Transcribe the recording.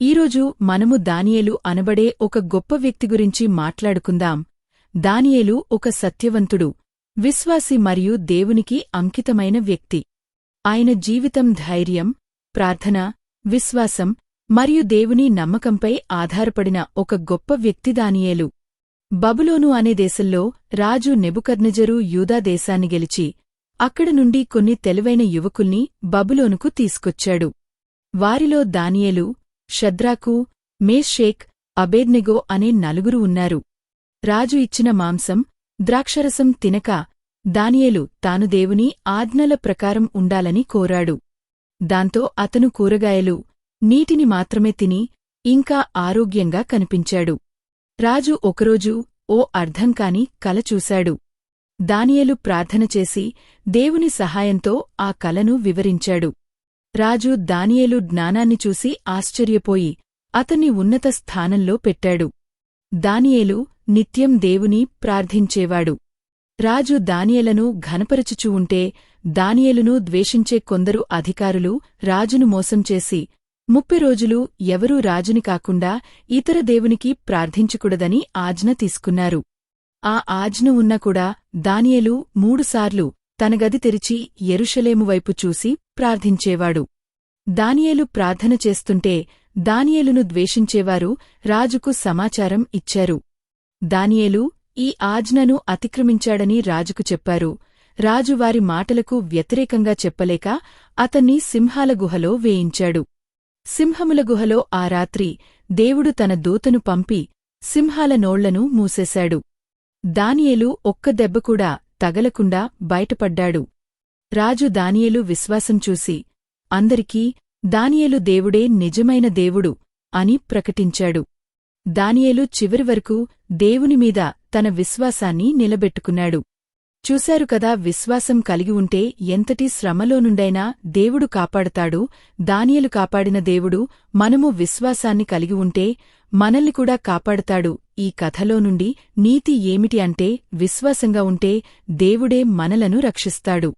ఈరోజు మనము దానియేలు అనబడే ఒక గొప్ప వ్యక్తి గురించి మాట్లాడుకుందాం. దానియేలు ఒక సత్యవంతుడు విశ్వాసి మరియు దేవునికి అంకితమైన వ్యక్తి. ఆయన జీవితం ధైర్యం ప్రార్థన విశ్వాసం మరియు దేవుని నమ్మకంపై ఆధారపడిన ఒక గొప్ప వ్యక్తి దానియేలు. బబులోను అనే దేశంలో రాజు నెబుకర్నజరు యూదా దేశాన్ని గెలిచి అక్కడ నుండి కొన్ని తెలివైన యువకుల్ని బబులోనుకు తీసుకొచ్చాడు. వారిలో దానియేలు షద్రాకు మేషేక్ అబేద్నెగో అనే నలుగురు ఉన్నారు. రాజు ఇచ్చిన మాంసం ద్రాక్షరసం తినక దానియేలు తాను దేవుని ఆజ్ఞల ప్రకారం ఉండాలని కోరాడు. దాంతో అతను కూరగాయలు నీటిని మాత్రమే తిని ఇంకా ఆరోగ్యంగా కనిపించాడు. రాజు ఒకరోజు ఓ అర్ధంకాని కల చూశాడు. దానియేలు ప్రార్థన చేసి దేవుని సహాయంతో ఆ కలను వివరించాడు. రాజు దానియేలు జ్ఞానాన్ని చూసి ఆశ్చర్యపోయి అతన్ని ఉన్నత స్థానంలో పెట్టాడు. దానియేలు నిత్యం దేవుని ప్రార్థించేవాడు. రాజు దానియలను ఘనపరచుచూ ఉంటే దానియేలును ద్వేషించే కొందరు అధికారులు రాజును మోసం చేసి ముప్పై రోజులు ఎవరూ రాజుని కాకుండా ఇతర దేవునికి ప్రార్థించకూడదని ఆజ్ఞ తీసుకున్నారు. ఆ ఆజ్ఞ ఉన్నా కూడా మూడుసార్లు తన గది తెరిచి ఎరుషలేము వైపు చూసి ప్రార్థించేవాడు. దానియేలు ప్రార్థన చేస్తుంటే దానియేలును ద్వేషించేవారు రాజుకు సమాచారం ఇచ్చారు. దానియేలు ఈ ఆజ్ఞను అతిక్రమించాడని రాజుకు చెప్పారు. రాజు వారి మాటలకు వ్యతిరేకంగా చెప్పలేక అతన్ని సింహాల గుహలో వేయించాడు. సింహముల గుహలో ఆ రాత్రి దేవుడు తన దూతను పంపి సింహాల నోళ్ళను మూసేశాడు. దానియేలు ఒక్క దెబ్బకూడా తగలకుండా బయటపడ్డాడు. రాజు దానియేలు విశ్వాసం చూసి అందరికీ దానియేలు దేవుడే నిజమైన దేవుడు అని ప్రకటించాడు. దానియేలు చివరి వరకు తన విశ్వాసాన్ని నిలబెట్టుకున్నాడు. చూశారు కదా విశ్వాసం కలిగి ఉంటే ఎంతటి శ్రమలో నుండైనా దేవుడు కాపాడతాడు దానియలు కాపాడిన దేవుడు మనము విశ్వాసాన్ని కలిగి ఉంటే మనల్ని కూడా కాపాడతాడు. ఈ కథలో నుండి నీతి ఏమిటి అంటే విశ్వాసంగా ఉంటే దేవుడే మనలను రక్షిస్తాడు.